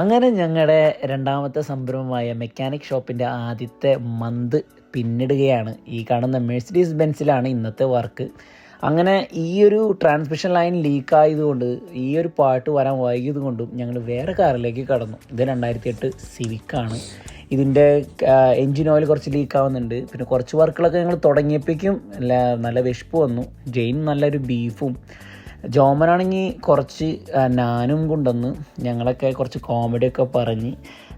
അങ്ങനെ ഞങ്ങളുടെ രണ്ടാമത്തെ സംരംഭമായ മെക്കാനിക് ഷോപ്പിന്റെ ആദ്യത്തെ മന്ത് പിന്നിടുകയാണ്. ഈ കാണുന്ന മെഴ്സിഡീസ് ബെൻസിലാണ് ഇന്നത്തെ വർക്ക് അങ്ങനെ ഈ ഒരു ട്രാൻസ്മിഷൻ ലൈൻ ലീക്ക് ആയതുകൊണ്ട് ഈ ഒരു പാട്ട് വരാൻ വൈകിയത് കൊണ്ടും ഞങ്ങൾ വേറെ കാറിലേക്ക് കടന്നു. ഇത് രണ്ടായിരത്തി എട്ട് സിവിക്കാണ് ഇതിന്റെ എൻജിൻ ഓയിൽ കുറച്ച് ലീക്ക് ആവുന്നുണ്ട്. പിന്നെ കുറച്ച് വർക്കുകളൊക്കെ ഞങ്ങൾ തുടങ്ങിയപ്പോഴേക്കും നല്ല വിശപ്പ് വന്നു. ജെയിൻ നല്ലൊരു ബീഫും ജോമനാണെങ്കിൽ കുറച്ച് നാനും കൊണ്ടുവന്ന് ഞങ്ങളൊക്കെ കുറച്ച് കോമഡിയൊക്കെ പറഞ്ഞ്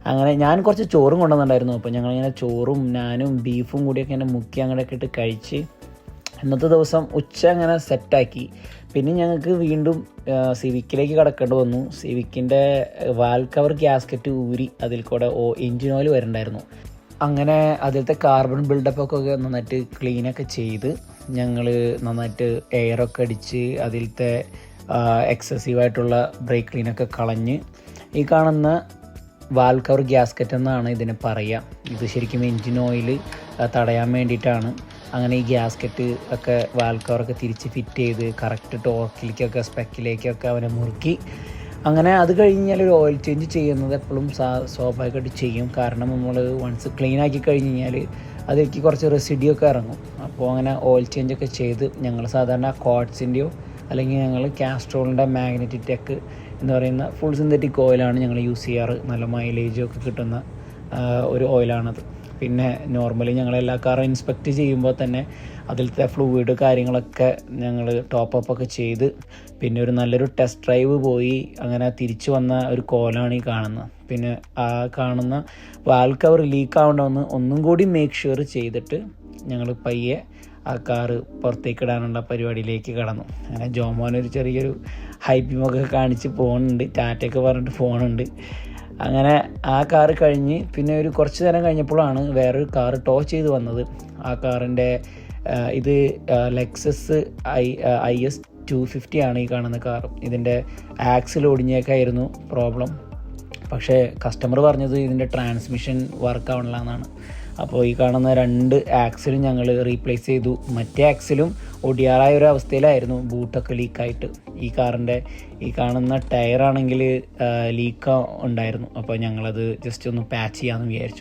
അങ്ങനെ ഞാൻ കുറച്ച് ചോറും കൊണ്ടുവന്നിട്ടുണ്ടായിരുന്നു. അപ്പോൾ ഞങ്ങളിങ്ങനെ ചോറും നാനും ബീഫും കൂടിയൊക്കെ ഇങ്ങനെ മുക്കി അങ്ങനെയൊക്കെ ഇട്ട് കഴിച്ച് ഇന്നത്തെ ദിവസം ഉച്ച അങ്ങനെ സെറ്റാക്കി പിന്നെ ഞങ്ങൾക്ക് വീണ്ടും സിവിക്കിലേക്ക് കടക്കേണ്ടി വന്നു. സിവിക്കിന്റെ വാൽ കവർ ഗ്യാസ്കറ്റ് ഊരി അതിൽ കൂടെ ഓ എൻജിൻ ഓയിൽ വരണ്ടായിരുന്നു. അങ്ങനെ അതിലത്തെ കാർബൺ ബിൽഡപ്പൊക്കെ നന്നായിട്ട് ക്ലീനൊക്കെ ചെയ്ത് ഞങ്ങൾ നന്നായിട്ട് എയറൊക്കെ അടിച്ച് അതിലത്തെ എക്സസീവായിട്ടുള്ള ബ്രേക്ക് ക്ലീനൊക്കെ കളഞ്ഞ് ഈ കാണുന്ന വാൽ കവർ ഗ്യാസ്കറ്റ് എന്നാണ് ഇതിന് പറയുക ഇത് ശരിക്കും എൻജിൻ ഓയിൽ തടയാൻ വേണ്ടിയിട്ടാണ്. അങ്ങനെ ഈ ഗ്യാസ്കറ്റ് ഒക്കെ വാൽ കവറൊക്കെ തിരിച്ച് ഫിറ്റ് ചെയ്ത് കറക്റ്റ് ടോർക്കിലേക്കൊക്കെ സ്പെക്കിലേക്കൊക്കെ അവനെ മുറുക്കി. അങ്ങനെ അത് കഴിഞ്ഞാൽ ഒരു ഓയിൽ ചേഞ്ച് ചെയ്യുന്നത് എപ്പോഴും സ്വാഭാവികമായിട്ട് ചെയ്യും. കാരണം നമ്മൾ വൺസ് ക്ലീൻ ആക്കി കഴിഞ്ഞ് കഴിഞ്ഞാൽ അതിലേക്ക് കുറച്ച് റെസിഡ്യൂ ഒക്കെ ഇറങ്ങും. അപ്പോൾ അങ്ങനെ ഓയിൽ ചേഞ്ച് ഒക്കെ ചെയ്ത് ഞങ്ങൾ സാധാരണ കോഡ്സിന്റെയോ അല്ലെങ്കിൽ ഞങ്ങൾ കാസ്ട്രോളിന്റെ മാഗ്നറ്റിക് ടെക്ക് എന്ന് പറയുന്ന ഫുൾ സിന്തറ്റിക് ഓയിലാണ് ഞങ്ങൾ യൂസ് ചെയ്യാറ്. നല്ല മൈലേജൊക്കെ കിട്ടുന്ന ഒരു ഓയിലാണത് പിന്നെ നോർമലി ഞങ്ങൾ എല്ലാ കാറും ഇൻസ്പെക്ട് ചെയ്യുമ്പോൾ തന്നെ അതിലത്തെ ഫ്ലൂയിഡ് കാര്യങ്ങളൊക്കെ ഞങ്ങൾ ടോപ്പ് ഒക്കെ ചെയ്ത് പിന്നെ ഒരു നല്ലൊരു ടെസ്റ്റ് ഡ്രൈവ് പോയി അങ്ങനെ തിരിച്ചു വന്ന ഒരു കോലാണ് ഈ കാണുന്നത് പിന്നെ ആ കാണുന്ന വാൽ കവർ ലീക്ക് ആവേണ്ടതെന്ന് ഒന്നും കൂടി മേക്ക് ഷുവർ ചെയ്തിട്ട് ഞങ്ങൾ പയ്യെ ആ കാറ് പുറത്തേക്ക് ഇടാനുള്ള പരിപാടിയിലേക്ക് കടന്നു. അങ്ങനെ ജോമോനൊരു ചെറിയൊരു ഹൈപ്പിമൊക്കെ കാണിച്ച് പോകുന്നുണ്ട് ടാറ്റയൊക്കെ പറഞ്ഞിട്ട് ഫോണുണ്ട് അങ്ങനെ ആ കാർ കഴിഞ്ഞ് പിന്നെ ഒരു കുറച്ച് നേരം കഴിഞ്ഞപ്പോഴാണ് വേറൊരു കാർ ടോ ചെയ്ത് വന്നത്. ആ കാറിന്റെ ഇത് Lexus I I S two fifty ആണ് ഈ കാണുന്ന കാർ ഇതിന്റെ ആക്സിൽ ഒടിഞ്ഞേക്കായിരുന്നു പ്രോബ്ലം പക്ഷേ കസ്റ്റമർ പറഞ്ഞത് ഇതിന്റെ ട്രാൻസ്മിഷൻ വർക്ക് ആവണില്ല എന്നാണ്. അപ്പോൾ ഈ കാണുന്ന രണ്ട് ആക്സിലും ഞങ്ങൾ റീപ്ലേസ് ചെയ്തു. മറ്റേ ആക്സിലും ഒടിയാറായ ഒരു അവസ്ഥയിലായിരുന്നു. ബൂട്ടൊക്കെ ലീക്കായിട്ട് ഈ കാറിന്റെ ഈ കാണുന്ന ടയറാണെങ്കിൽ ലീക്ക് ഉണ്ടായിരുന്നു. അപ്പോൾ ഞങ്ങളത് ജസ്റ്റ് ഒന്ന് പാച്ച് ചെയ്യാമെന്ന് വിചാരിച്ചു.